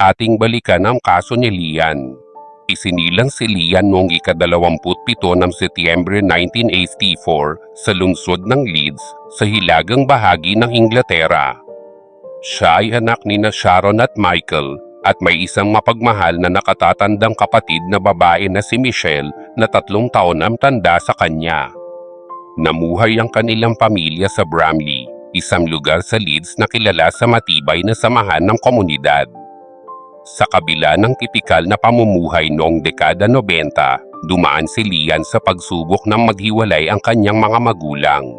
Ating balikan ang kaso ni Lian. Isinilang si Lian noong ikadalawamputpito ng Setyembre 1984 sa lungsod ng Leeds sa hilagang bahagi ng Inglaterra. Siya ay anak ni na Sharon at Michael at may isang mapagmahal na nakatatandang kapatid na babae na si Michelle na tatlong taon ang tanda sa kanya. Namuhay ang kanilang pamilya sa Bramley, isang lugar sa Leeds na kilala sa matibay na samahan ng komunidad. Sa kabila ng tipikal na pamumuhay noong dekada 90, dumaan si Lian sa pagsubok ng maghiwalay ang kanyang mga magulang.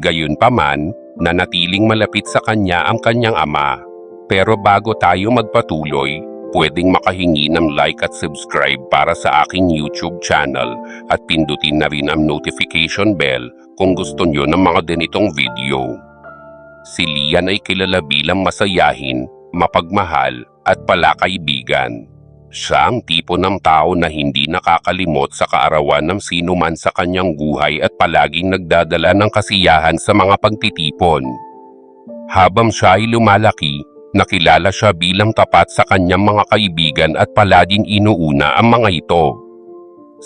Gayunpaman, nanatiling malapit sa kanya ang kanyang ama. Pero bago tayo magpatuloy, pwedeng makahingi ng like at subscribe para sa aking YouTube channel at pindutin na rin ang notification bell kung gusto nyo ng mga ganitong video. Si Lian ay kilala bilang masayahin, mapagmahal, at palakaibigan. Siya ang tipo ng tao na hindi nakakalimot sa kaarawan ng sino man sa kanyang buhay at palaging nagdadala ng kasiyahan sa mga pagtitipon. Habang siya ay lumalaki, nakilala siya bilang tapat sa kanyang mga kaibigan at palaging inuuna ang mga ito.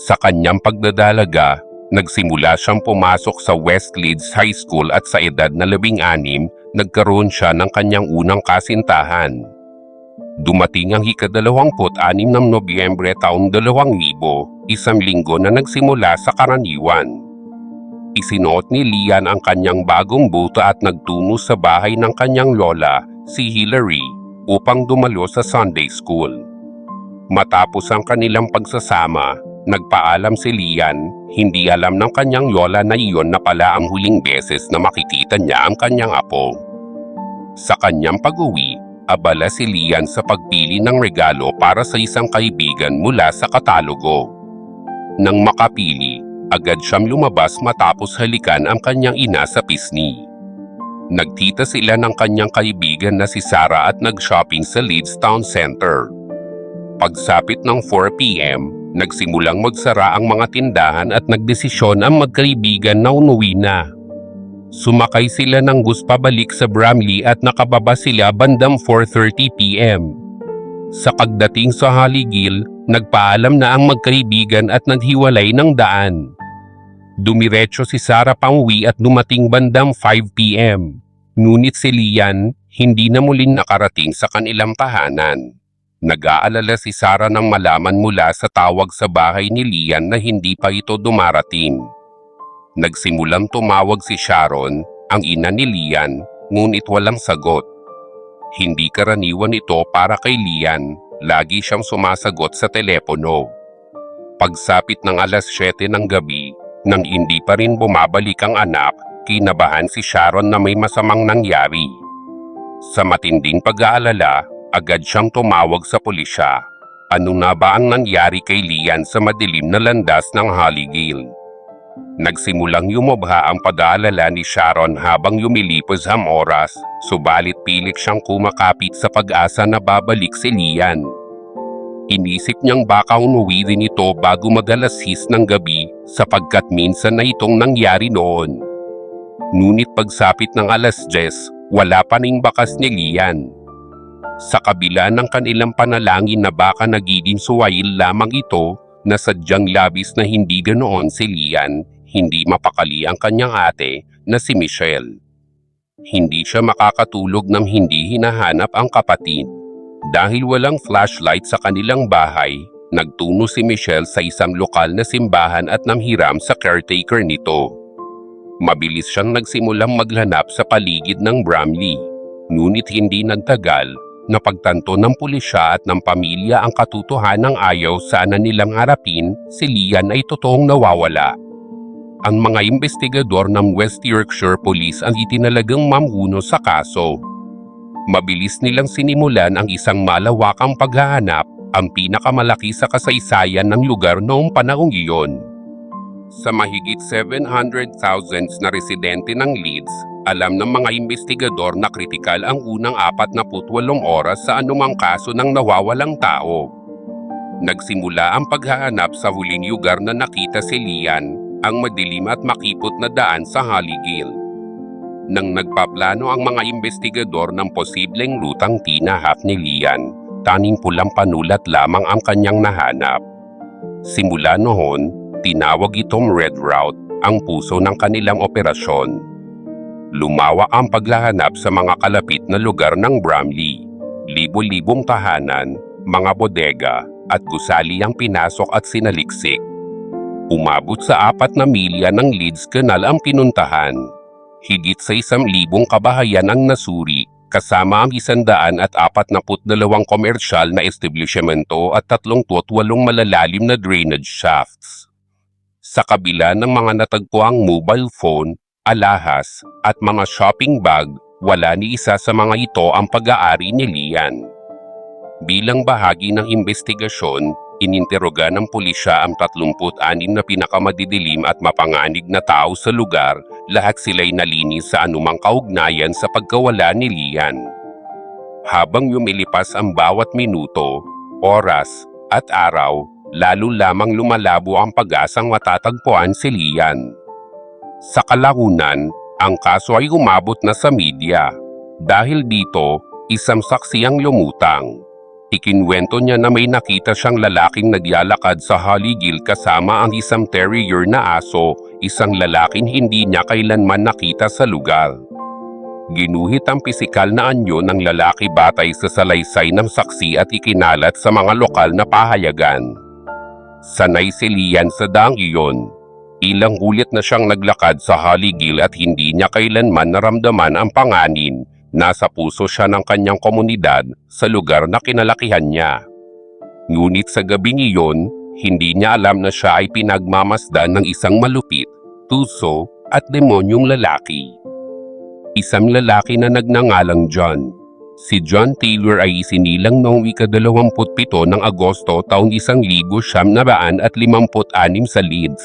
Sa kanyang pagdadalaga, nagsimula siyang pumasok sa West Leeds High School at sa edad na labing-anim, nagkaroon siya ng kanyang unang kasintahan. Dumating ang ikadalawamput-anim ng Nobyembre taong 2000, isang linggo na nagsimula sa karaniwan. Isinuot ni Lian ang kanyang bagong buto at nagtungo sa bahay ng kanyang lola, si Hillary, upang dumalo sa Sunday School. Matapos ang kanilang pagsasama, nagpaalam si Lian, hindi alam ng kanyang lola na iyon na pala ang huling beses na makikita niya ang kanyang apo. Sa kanyang pag-uwi, abala si Lian sa pagpili ng regalo para sa isang kaibigan mula sa katalogo. Nang makapili, agad siyang lumabas matapos halikan ang kanyang ina sa pisngi. Nagtita sila ng kanyang kaibigan na si Sarah at nag-shopping sa Leeds Town Center. Pagsapit ng 4pm, nagsimulang magsara ang mga tindahan at nagdesisyon ang magkaibigan na umuwi na. Sumakay sila ng bus pabalik sa Bramley at nakababa sila bandang 4.30pm. Sa pagdating sa Haligil, nagpaalam na ang magkaibigan at naghiwalay ng daan. Dumiretso si Sarah panguwi at dumating bandang 5pm. Ngunit si Lian, hindi na muling nakarating sa kanilang tahanan. Nag-aalala si Sarah nang malaman mula sa tawag sa bahay ni Lian na hindi pa ito dumarating. Nagsimulang tumawag si Sharon, ang ina ni Lian, ngunit walang sagot. Hindi karaniwan ito para kay Lian, lagi siyang sumasagot sa telepono. Pagsapit ng alas 7 ng gabi, nang hindi pa rin bumabalik ang anak, kinabahan si Sharon na may masamang nangyari. Sa matinding pag-aalala, agad siyang tumawag sa pulisya. Ano na ba ang nangyari kay Lian sa madilim na landas ng Hollygale? Nagsimulang yumubha ang pag-aalala ni Sharon habang lumilipos ang oras, subalit pilit siyang kumakapit sa pag-asa na babalik si Lian. Inisip niyang baka umuwi rin ito bago magalasis ng gabi sapagkat minsan na itong nangyari noon. Ngunit pagsapit ng alas 10, wala pa ning bakas ni Lian. Sa kabila ng kanilang panalangin na baka nagiging suwail lamang ito, na sadyang labis na hindi ganoon si Lian, hindi mapakali ang kanyang ate na si Michelle. Hindi siya makakatulog nang hindi hinahanap ang kapatid. Dahil walang flashlight sa kanilang bahay, nagtuno si Michelle sa isang lokal na simbahan at namhiram sa caretaker nito. Mabilis siyang nagsimulang maghanap sa paligid ng Bramley. Ngunit hindi nagtagal, napagtanto ng pulisya at ng pamilya ang katotohanang ayaw sana nilang harapin, si Lian ay totoong nawawala. Ang mga investigador ng West Yorkshire Police ang itinalagang mamuno sa kaso. Mabilis nilang sinimulan ang isang malawakang paghahanap, ang pinakamalaki sa kasaysayan ng lugar noong panahong iyon. Sa mahigit 700,000 na residente ng Leeds, alam ng mga investigador na kritikal ang unang 48 oras sa anumang kaso ng nawawalang tao. Nagsimula ang paghahanap sa huling lugar na nakita si Lian, ang madilim at makipot na daan sa Hollygale. Nang nagpaplano ang mga investigador ng posibleng rutang tinahak ni Lian, Taning pulang panulat lamang ang kanyang nahanap. Simula noon, tinawag itong Red Route ang puso ng kanilang operasyon. Lumawa ang paglahanap sa mga kalapit na lugar ng Bramley. Libo-libong tahanan, mga bodega, at gusali ang pinasok at sinaliksik. Umabot sa apat na milya ng Leeds Canal ang pinuntahan. Higit sa isang libong kabahayan ang nasuri, kasama ang isandaan at apat na dalawang komersyal na establishmento at tatlong walong malalalim na drainage shafts. Sa kabila ng mga natagpuang mobile phone, alahas, at mga shopping bag, wala ni isa sa mga ito ang pag-aari ni Lian. Bilang bahagi ng investigasyon, ininteroga ng pulisya ang 36 na pinakamadidilim at mapanganig na tao sa lugar, lahat sila'y nalinis sa anumang kaugnayan sa pagkawala ni Lian. Habang lumilipas ang bawat minuto, oras, at araw, lalo lamang lumalabo ang pag-asang matatagpuan si Lian. Sa kalaunan, ang kaso ay umabot na sa media. Dahil dito, isang saksi ang lumutang. Ikinwento niya na may nakita siyang lalaking nagyalakad sa Hollygil kasama ang isang terrier na aso, isang lalaking hindi niya kailanman nakita sa lugar. Ginuhit ang pisikal na anyo ng lalaki batay sa salaysay ng saksi at ikinalat sa mga lokal na pahayagan. Sanay si Lian sa daang iyon. Ilang ulit na siyang naglakad sa Hollygil at hindi niya kailanman naramdaman ang panganin Nasa puso siya ng kanyang komunidad sa lugar na kinalakihan niya. Ngunit sa gabing iyon, hindi niya alam na siya ay pinagmamasdan ng isang malupit, tuso at demonyong lalaki. Isang lalaki na nagnangalang John. Si John Taylor ay isinilang noong ika-27 ng Agosto taong 1956 sa Leeds.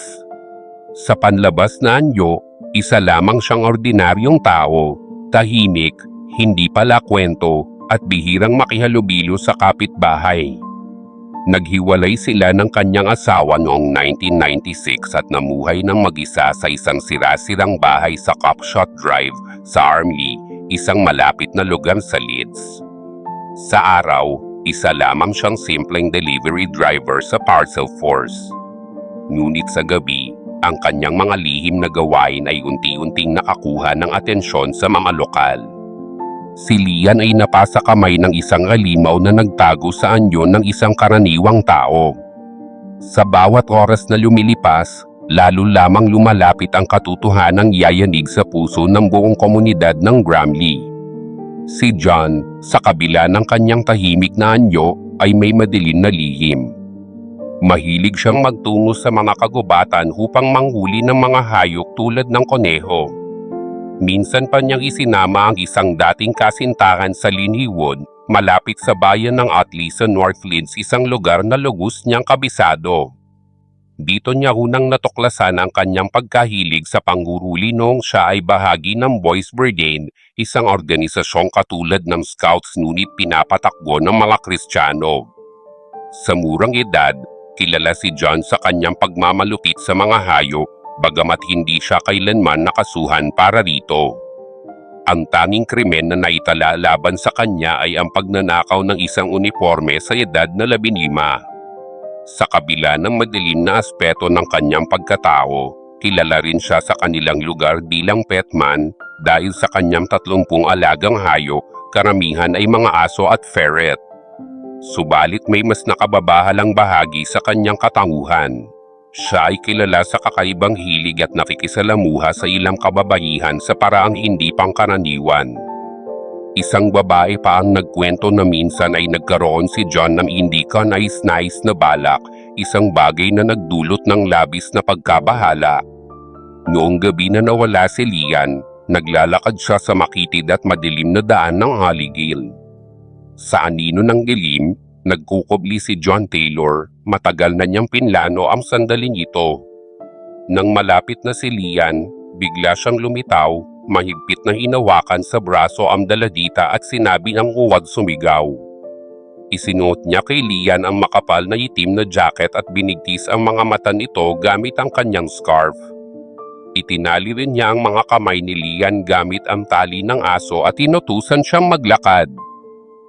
Sa panlabas na anyo, isa lamang siyang ordinaryong tao, tahimik hindi pala kwento at bihirang makihalubilo sa kapitbahay. Naghiwalay sila ng kanyang asawa noong 1996 at namuhay ng mag-isa sa isang sirasirang bahay sa Copshot Drive sa Armley, isang malapit na lugar sa Leeds. Sa araw, isa lamang siyang simpleng delivery driver sa parcel force. Ngunit sa gabi, ang kanyang mga lihim na gawain ay unti-unting nakakuha ng atensyon sa mga lokal. Si Lian ay napasa kamay ng isang alimaw na nagtago sa anyo ng isang karaniwang tao. Sa bawat oras na lumilipas, lalo lamang lumalapit ang katotohanang yayanig sa puso ng buong komunidad ng Gramley. Si John, sa kabila ng kanyang tahimik na anyo, ay may madilim na lihim. Mahilig siyang magtungo sa mga kagubatan upang manghuli ng mga hayop tulad ng koneho. Minsan pa niyang isinama ang isang dating kasintahan sa Linhiwood, malapit sa bayan ng sa North Leeds isang lugar na lugos niyang kabisado. Dito niya unang natuklasan ang kanyang pagkahilig sa panghuruli noong siya ay bahagi ng Boys Brigade, isang organisasyong katulad ng Scouts ngunit pinapatakbo ng mga Kristiyano. Sa murang edad, kilala si John sa kanyang pagmamalupit sa mga hayop bagamat hindi siya kailanman nakasuhan para rito. Ang tanging krimen na naitala laban sa kanya ay ang pagnanakaw ng isang uniforme sa edad na labinima. Sa kabila ng madilim na aspeto ng kanyang pagkatao, kilala rin siya sa kanilang lugar bilang petman dahil sa kanyang tatlumpung alagang hayop, karamihan ay mga aso at ferret. Subalit may mas nakababahalang bahagi sa kanyang katanguhan. Siya ay kilala sa kakaibang hilig at nakikisalamuha sa ilang kababaihan sa paraang hindi pangkaraniwan. Isang babae pa ang nagkwento na minsan ay nagkaroon si John ng hindi ka nais-nais na balak, isang bagay na nagdulot ng labis na pagkabahala. Noong gabi na nawala si Lian, naglalakad siya sa makitid at madilim na daan ng Hollygale. Sa anino ng dilim, Nagkukubli si John Taylor, matagal na niyang pinlano ang sandaling ito. Nang malapit na si Lian, bigla siyang lumitaw, mahigpit na hinawakan sa braso ang daladita at sinabi ng uwad sumigaw. Isinuot niya kay Lian ang makapal na itim na jacket at binigtis ang mga mata nito gamit ang kanyang scarf. Itinali rin niya ang mga kamay ni Lian gamit ang tali ng aso at inutusan siyang maglakad.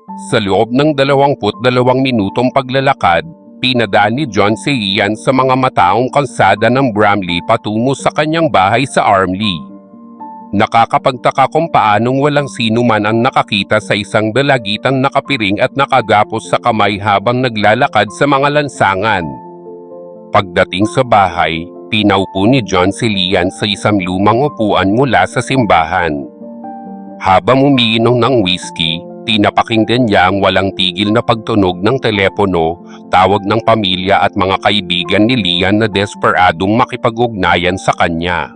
Sa loob ng 22 minutong paglalakad, pinadaan ni John si Ian sa mga mataong kalsada ng Bramley patungo sa kanyang bahay sa Armley. Nakakapagtaka kung paanong walang sino man ang nakakita sa isang dalagitan nakapiring at nakagapos sa kamay habang naglalakad sa mga lansangan. Pagdating sa bahay, pinaupo ni John si Lian sa isang lumang upuan mula sa simbahan. Habang umiinom ng whiskey, tinapakinggan niya ang walang tigil na pagtunog ng telepono, tawag ng pamilya at mga kaibigan ni Lian na desperadong makipag-ugnayan sa kanya.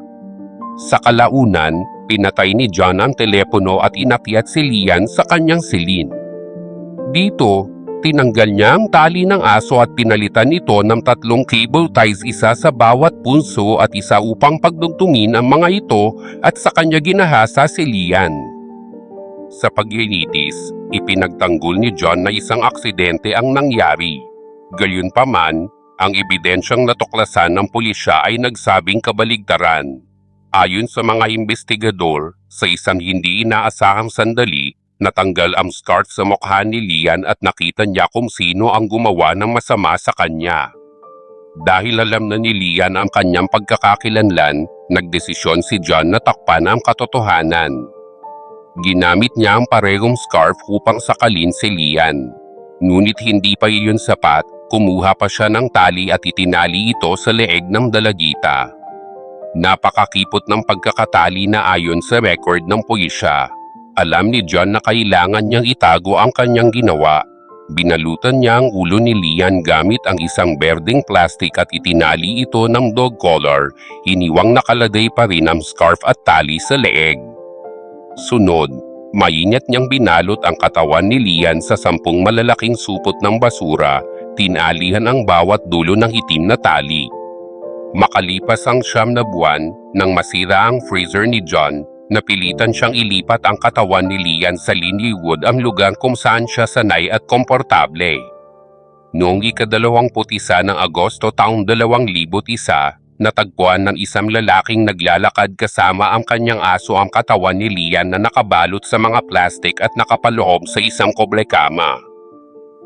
Sa kalaunan, pinatay ni John ang telepono at inakyat si Lian sa kanyang silin. Dito, tinanggal niya ang tali ng aso at pinalitan ito ng tatlong cable ties isa sa bawat punso at isa upang pagdugtungin ang mga ito at sa kanya ginahasa si Lian. Sa paglilitis, ipinagtanggol ni John na isang aksidente ang nangyari. Gayunpaman, ang ebidensyang natuklasan ng pulisya ay nagsabing kabaligtaran. Ayon sa mga investigador, sa isang hindi inaasahang sandali, natanggal ang scarf sa mukha ni Lian at nakita niya kung sino ang gumawa ng masama sa kanya. Dahil alam na ni Lian ang kanyang pagkakakilanlan, nagdesisyon si John na takpan ang katotohanan. Ginamit niya ang parehong scarf upang sakalin si Lian. Ngunit hindi pa iyon sapat, kumuha pa siya ng tali at itinali ito sa leeg ng dalagita. Napakakipot ng pagkakatali na ayon sa record ng pulisya. Alam ni John na kailangan niyang itago ang kanyang ginawa. Binalutan niya ang ulo ni Lian gamit ang isang berdeng plastic at itinali ito ng dog collar. Iniwang nakaladay pa rin ang scarf at tali sa leeg. Sunod, mainit niyang binalot ang katawan ni Lian sa sampung malalaking supot ng basura, tinalihan ang bawat dulo ng itim na tali. Makalipas ang siyam na buwan, nang masira ang freezer ni John, napilitan siyang ilipat ang katawan ni Lian sa Linleywood ang lugar kung saan siya sanay at komportable. Noong ikadalawamput isa ng Agosto taong 2001, natagpuan ng isang lalaking naglalakad kasama ang kanyang aso ang katawan ni Lian na nakabalot sa mga plastik at nakapaloob sa isang koblekama.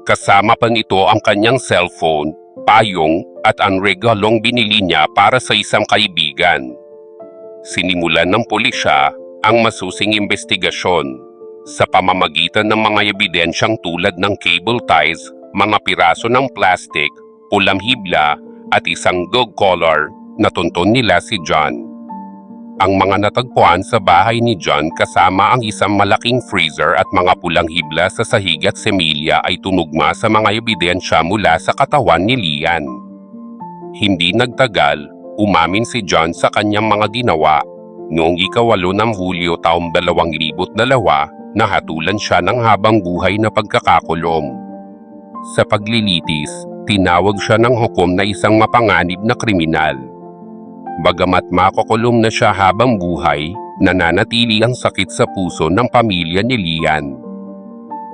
Kasama pa nito ang kanyang cellphone, payong at ang regalong binili niya para sa isang kaibigan. Sinimulan ng pulisya ang masusing investigasyon sa pamamagitan ng mga ebidensyang tulad ng cable ties, mga piraso ng plastik, pulang hibla at isang dog collar na tunton nila si John. Ang mga natagpuan sa bahay ni John kasama ang isang malaking freezer at mga pulang hibla sa sahig at semilya ay tunugma sa mga ebidensya mula sa katawan ni Lian. Hindi nagtagal, umamin si John sa kanyang mga ginawa. Noong ikawalo ng Hulyo taong 2002, nahatulan siya ng habang buhay na pagkakakulong. Sa paglilitis, tinawag siya ng hukom na isang mapanganib na kriminal. Bagamat makukulong na siya habang buhay, nananatili ang sakit sa puso ng pamilya ni Lian.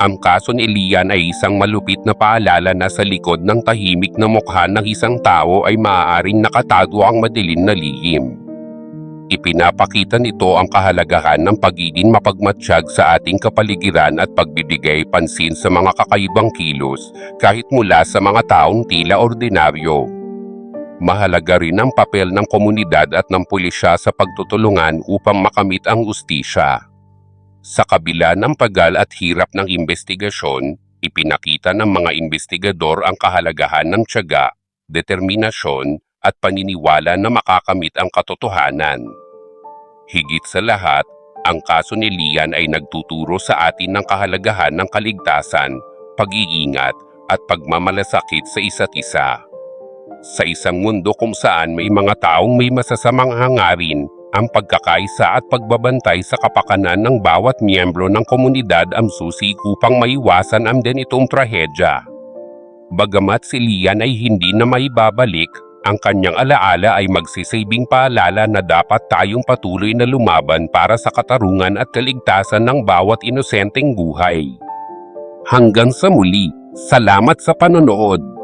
Ang kaso ni Lian ay isang malupit na paalala na sa likod ng tahimik na mukha ng isang tao ay maaaring nakatago ang madilim na lihim. Ipinapakita nito ang kahalagahan ng pagiging mapagmatsyag sa ating kapaligiran at pagbibigay pansin sa mga kakaibang kilos kahit mula sa mga taong tila ordinaryo. Mahalaga rin ang papel ng komunidad at ng pulisya sa pagtutulungan upang makamit ang ustisya. Sa kabila ng pagal at hirap ng investigasyon, ipinakita ng mga investigador ang kahalagahan ng tiyaga, determinasyon at paniniwala na makakamit ang katotohanan. Higit sa lahat, ang kaso ni Lian ay nagtuturo sa atin ng kahalagahan ng kaligtasan, pag-iingat at pagmamalasakit sa isa't isa. Sa isang mundo kung saan may mga taong may masasamang hangarin, ang pagkakaisa at pagbabantay sa kapakanan ng bawat miyembro ng komunidad ang susi upang maiwasan ang din itong trahedya. Bagamat si Lian ay hindi na maibabalik, ang kanyang alaala ay magsisabing paalala na dapat tayong patuloy na lumaban para sa katarungan at kaligtasan ng bawat inosenteng buhay. Hanggang sa muli, salamat sa panonood!